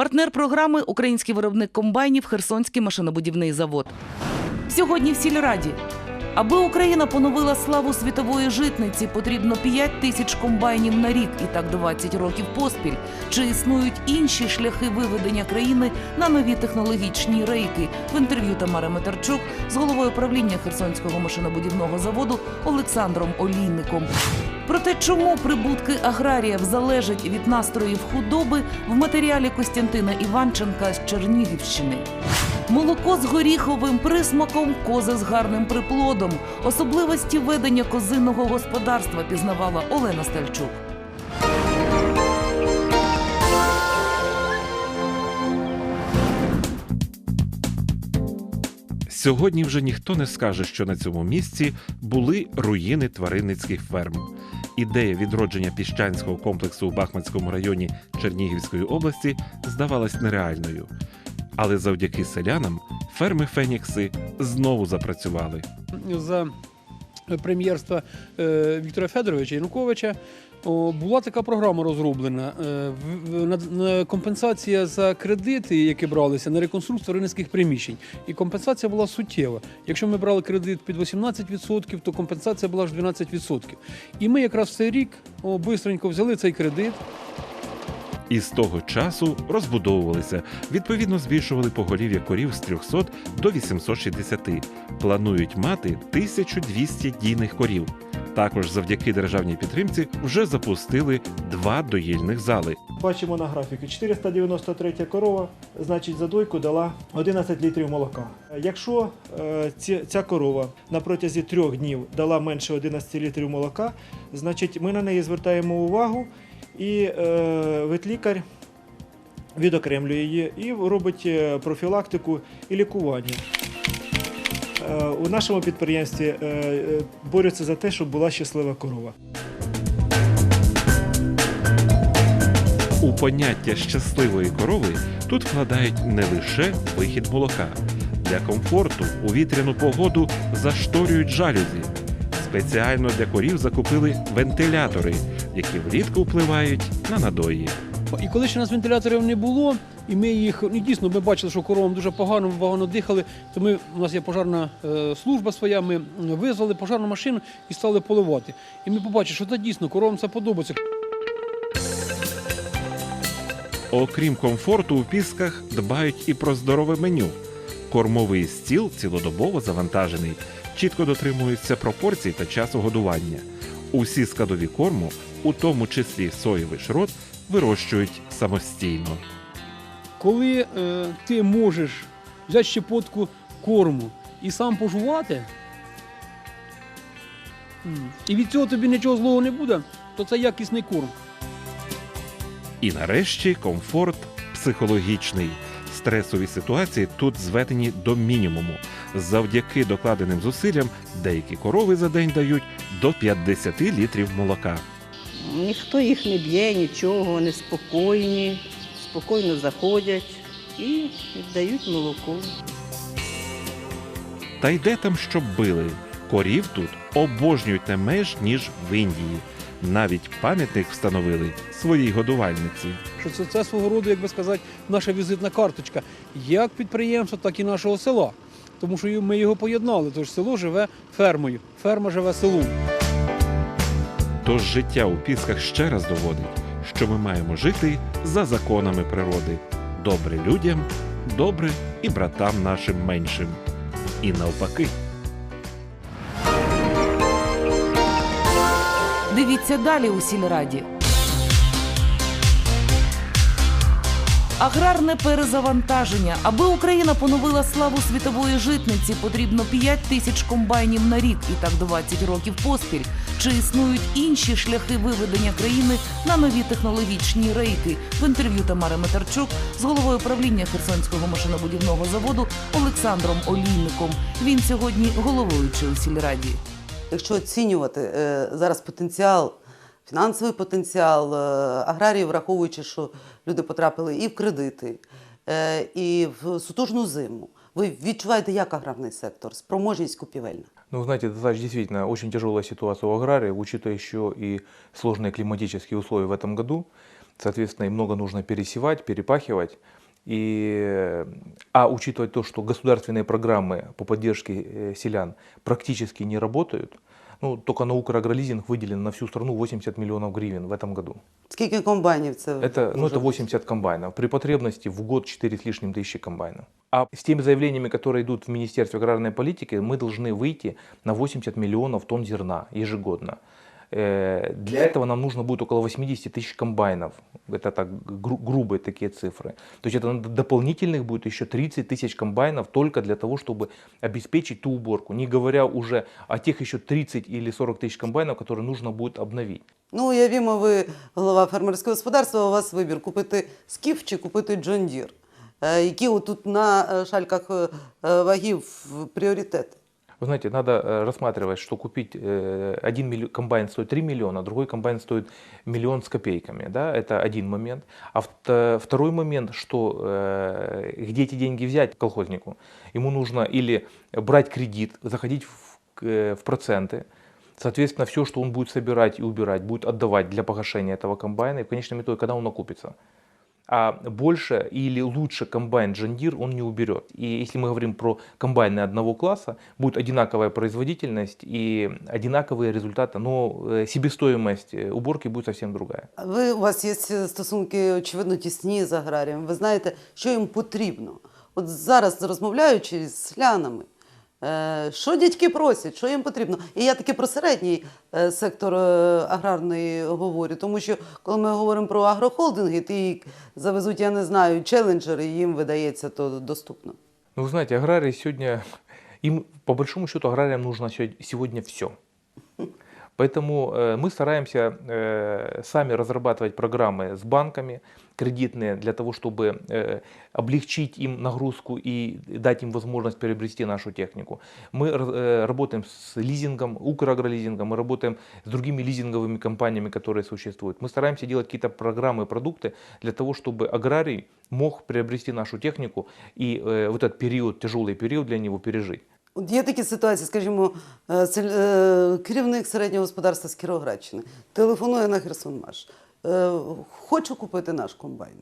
Партнер програми Український виробник комбайнів Херсонський машинобудівний завод. Сьогодні в сільраді. Аби Україна поновила славу світової житниці, потрібно 5 тисяч комбайнів на рік і так 20 років поспіль. Чи існують інші шляхи виведення країни на нові технологічні рейки? В інтерв'ю Тамари Метарчук з головою правління Херсонського машинобудівного заводу Олександром Олійником. Про те, чому прибутки аграріїв залежать від настроїв худоби, в матеріалі Костянтина Іванченка з Чернігівщини. Молоко з горіховим присмаком, кози з гарним приплодом. Особливості ведення козинного господарства пізнавала Олена Стальчук. Сьогодні вже ніхто не скаже, що на цьому місці були руїни тваринницьких ферм. Ідея відродження піщанського комплексу у Бахмацькому районі Чернігівської області здавалась нереальною. Але завдяки селянам ферми Фенікси знову запрацювали. за прем'єрства е, Віктора Федоровича Януковича була така програма розроблена. е, Компенсація за кредити, які бралися на реконструкцію тваринницьких приміщень. І компенсація була суттєва. Якщо ми брали кредит під 18%, то компенсація була ж 12%. І ми якраз в цей рік бистренько взяли цей кредит. І з того часу розбудовувалися, відповідно збільшували поголів'я корів з 300 до 860. Планують мати 1200 дійних корів. Також завдяки державній підтримці вже запустили два доїльних зали. Бачимо на графіку 493 корова, значить за дойку дала 11 літрів молока. Якщо е, ця корова на протязі трьох днів дала менше 11 літрів молока, значить ми на неї звертаємо увагу і е, ветлікар відокремлює її і робить е, профілактику і лікування. Е, У нашому підприємстві е, е, борються за те, щоб була щаслива корова. У поняття щасливої корови тут вкладають не лише вихід молока. Для комфорту у вітряну погоду зашторюють жалюзі. Спеціально для корів закупили вентилятори, які влітку впливають на надої. І коли ще у нас вентиляторів не було, і ми їх ну дійсно ми бачили, що коровам дуже погано, погано дихали. То ми у нас є пожарна е, служба своя. Ми визвали пожарну машину і стали поливати. І ми побачили, що це дійсно коровам це подобається. Окрім комфорту, у пісках дбають і про здорове меню. Кормовий стіл цілодобово завантажений, чітко дотримуються пропорцій та часу годування. Усі складові корму, у тому числі соєвий шрот, вирощують самостійно. Коли е, ти можеш взяти щепотку корму і сам пожувати, і від цього тобі нічого злого не буде, то це якісний корм. І нарешті комфорт психологічний. Стресові ситуації тут зведені до мінімуму. Завдяки докладеним зусиллям деякі корови за день дають до 50 літрів молока. Ніхто їх не б'є, нічого, вони спокійні, спокійно заходять і віддають молоко. Та йде там, щоб били. Корів тут обожнюють не менш ніж в Індії. Навіть пам'ятник встановили своїй годувальниці. що це, це свого роду, як би сказати, наша візитна карточка як підприємства, так і нашого села. Тому що ми його поєднали. Тож село живе фермою, ферма живе селом. Тож життя у пісках ще раз доводить, що ми маємо жити за законами природи. Добре людям, добре і братам нашим меншим. І навпаки. Дивіться далі у сільраді. Аграрне перезавантаження. Аби Україна поновила славу світової житниці, потрібно 5 тисяч комбайнів на рік і так 20 років поспіль. Чи існують інші шляхи виведення країни на нові технологічні рейки? В інтерв'ю Тамари Метарчук з головою правління Херсонського машинобудівного заводу Олександром Олійником. Він сьогодні головуючий у сільраді. Якщо оцінювати е, зараз потенціал, фінансовий потенціал е, аграріїв, враховуючи, що люди потрапили і в кредити, е, і в сутужну зиму, ви відчуваєте, як аграрний сектор, спроможність купівельна? Ну, знаете, это значит, действительно очень тяжелая ситуация у агрария, учитывая еще и сложные климатические условия в этом году. Соответственно, им много нужно пересевать, перепахивать. И, а учитывая то, что государственные программы по поддержке э, селян практически не работают, ну, только на Украгролизинг выделено на всю страну 80 миллионов гривен в этом году. Скільки комбайнів це? Это, ну, може это бути? 80 комбайнов. При потребности в год 4 с лишним тысячи комбайнов. А с теми заявлениями, которые идут в Министерстве аграрной политики, мы должны выйти на 80 миллионов тонн зерна ежегодно. Э, Для этого нам нужно будет около 80 тысяч комбайнов. Это так гру- грубые такие цифры. То есть это надо- дополнительных будет еще 30 тысяч комбайнов только для того, чтобы обеспечить ту уборку. Не говоря уже о тех еще 30 или 40 тысяч комбайнов, которые нужно будет обновить. Ну, уявімо, ви голова фермерського господарства, у вас вибір купити скіф чи купити Джон Дір. Е, Які отут на е, шальках е, е, вагів пріоритети? Вы знаете, надо э, рассматривать, что купить э, один милли- комбайн стоит 3 миллиона, другой комбайн стоит миллион с копейками. Да? Это один момент. А вт- второй момент, что э, где эти деньги взять колхознику? Ему нужно или брать кредит, заходить в, в проценты, Соответственно, все, что он будет собирать и убирать, будет отдавать для погашения этого комбайна, и в конечном итоге, когда он окупится А больше или лучше комбайн John Deere он не уберет. И если мы говорим про комбайны одного класса, будет одинаковая производительность и одинаковые результаты, но э, себестоимость э, уборки будет совсем другая. Ви, у вас є стосунки, очевидно, тісні з аграріями. Ви знаєте, що їм потрібно. От зараз розмовляючи з селянами, е, що дядьки просять, що їм потрібно. І я таки про середній е, сектор е, аграрний говорю, тому що коли ми говоримо про агрохолдинги, ті завезуть, я не знаю, челенджери, їм видається то доступно. Ну, вы знаете, аграрии сегодня, им по большому счету аграриям нужно сьогодні все. Поэтому э, мы стараемся э, сами разрабатывать программы с банками кредитные для того, чтобы э, облегчить им нагрузку и дать им возможность приобрести нашу технику. Мы работаем с лизингом, Украгролизингом, мы работаем с другими лизинговыми компаниями, которые существуют. Мы стараемся делать какие-то программы, продукты для того, чтобы аграрий мог приобрести нашу технику и вот этот период, тяжелый период для него пережить. Є такі ситуації, скажімо, е, е, керівник середнього господарства з Кіровоградщини телефонує на Херсонмаш. Е, Хочу купити наш комбайн.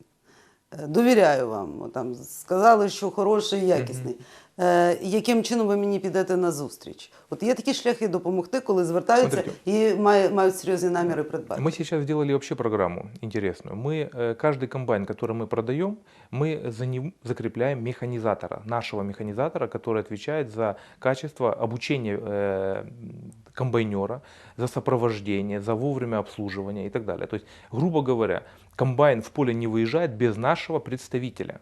Довіряю вам. Там сказали, що хороший, якісний. Е, Яким чином ви мені підете на зустріч? От є такі шляхи допомогти, коли звертаються і має- мають серйозні наміри придбати. Мы сейчас сделали вообще программу интересную. Мы э, каждый комбайн, который мы продаем, мы за ним закрепляем механизатора, нашего механизатора, который отвечает за качество обучения э, комбайнера, за сопровождение, за вовремя обслуживание и так далее. То есть, грубо говоря, комбайн в поле не выезжает без нашего представителя.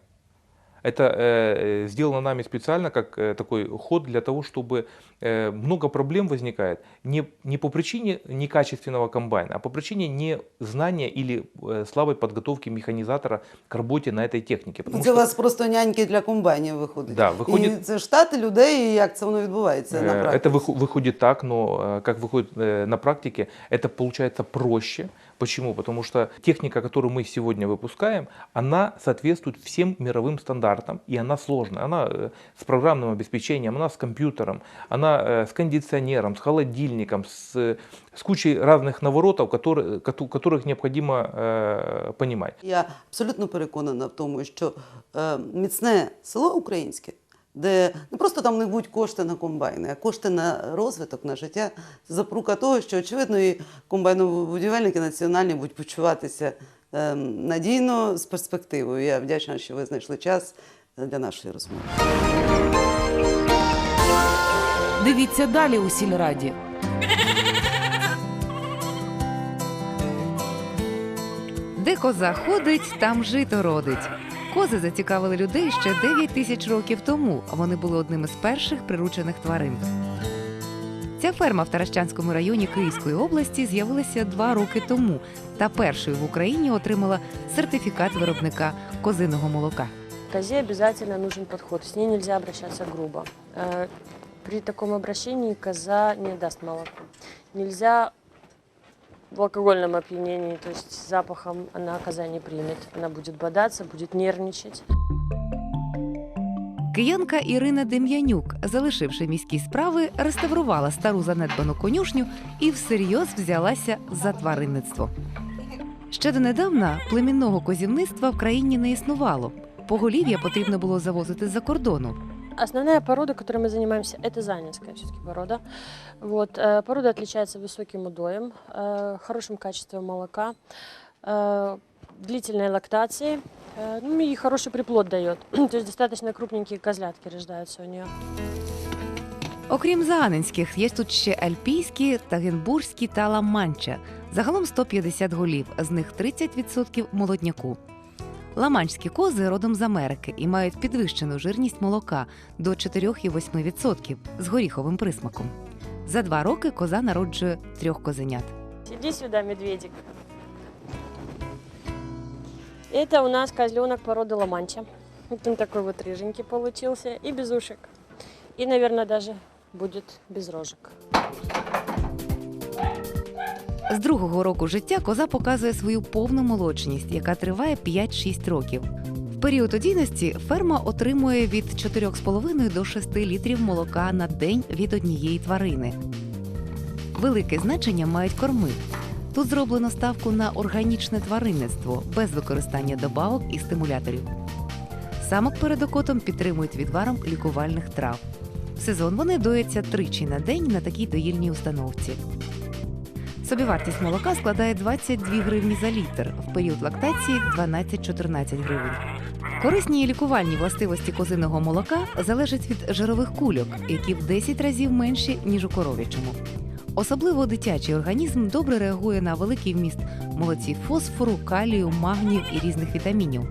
Это э, сделано нами специально как э, такой ход для того, чтобы э, много проблем возникает не, не по причине некачественного комбайна, а по причине незнания или э, слабой подготовки механизатора к работе на этой технике. Потому Це у что, вас просто няньки для комбайнів виходить. Да, виходить- І це штати людей, і як це воно відбувається на э, практиці? это выхо- выходит так, но э, как выходит э, на практике, это получается проще. Почему? Потому что техника, которую мы сегодня выпускаем, она соответствует всем мировым стандартам, и она сложная. Она э, с программным обеспечением, она с компьютером, она э, с кондиционером, с холодильником, с, э, с кучей разных наворотов, которые, коту- которых необходимо э, понимать. Я абсолютно переконана в тому, що е, міцне село українське, де не просто там не будуть кошти на комбайни, а кошти на розвиток, на життя, це запорука того, що очевидно і комбайнобудівельники національні будуть почуватися е, надійно з перспективою. Я вдячна, що ви знайшли час для нашої розмови. Дивіться далі у сільраді. Де коза ходить, там жито родить. Кози зацікавили людей ще 9 тисяч років тому. Вони були одним із перших приручених тварин. Ця ферма в Таращанському районі Київської області з'явилася два роки тому та першою в Україні отримала сертифікат виробника козиного молока. Козе обязательно нужен подход, с ней нельзя обращаться грубо. Э, При таком обращении коза не даст молоко. Нельзя в алкогольном опьянении, то есть запахом она коза не примет. Она будет бодаться, будет нервничать. Киянка Ірина Дем'янюк, залишивши міські справи, реставрувала стару занедбану конюшню і всерйоз взялася за тваринництво. Ще донедавна племінного козівництва в країні не існувало. Поголів'я потрібно було завозити з-за кордону. Основная порода, которой мы занимаемся, это занинская все-таки порода. Вот, э, порода отличается высоким удоем, э, хорошим качеством молока, э, длительной лактацией, э, ну и хороший приплод дает. То есть достаточно крупненькие козлятки рождаются у нее. Окрім зааненських, є тут ще альпійські, тагенбурзькі та ламанча. Загалом 150 голів, з них 30% молодняку. Ламанчські кози родом з Америки і мають підвищену жирність молока до 4,8% з горіховим присмаком. За два роки коза народжує трьох козенят. Иди сюда, медведик. Это у нас козленок породы Ламанча. Вот он такой вот рыженький получился и без ушек. И, наверное, даже будет без рожек. З другого року життя коза показує свою повну молочність, яка триває 5-6 років. В період одійності ферма отримує від 4,5 до 6 літрів молока на день від однієї тварини. Велике значення мають корми. Тут зроблено ставку на органічне тваринництво без використання добавок і стимуляторів. Самок перед окотом підтримують відваром лікувальних трав. В сезон вони дояться тричі на день на такій доїльній установці. Собівартість молока складає 22 гривні за літр, в період лактації 12-14 гривень. Корисні і лікувальні властивості козиного молока залежать від жирових кульок, які в 10 разів менші, ніж у коров'ячому. Особливо дитячий організм добре реагує на великий вміст молоці фосфору, калію, магнію і різних вітамінів.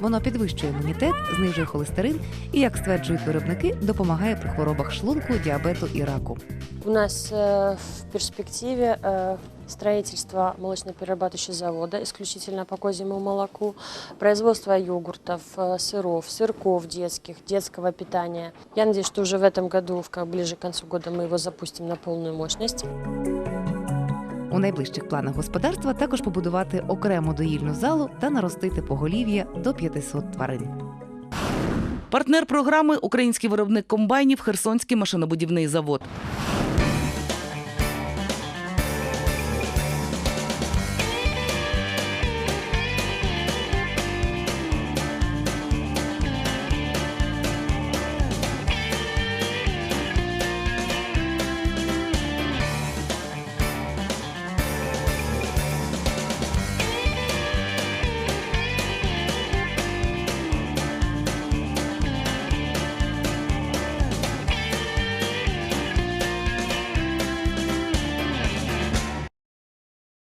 Воно підвищує імунітет, знижує холестерин і, як стверджують виробники, допомагає при хворобах шлунку, діабету і раку. У нас э, в перспективе э, строительство молочно-перерабатывающего завода исключительно по козьему молоку, производство йогуртов, э, сыров, сырков детских, детского питания. Я надеюсь, что уже в этом году, в- как ближе к концу года, мы его запустим на полную мощность. У найближчих планах господарства також побудувати окрему доїльну залу та наростити поголів'я до 500 тварин. Партнер програми український виробник комбайнів Херсонський машинобудівний завод.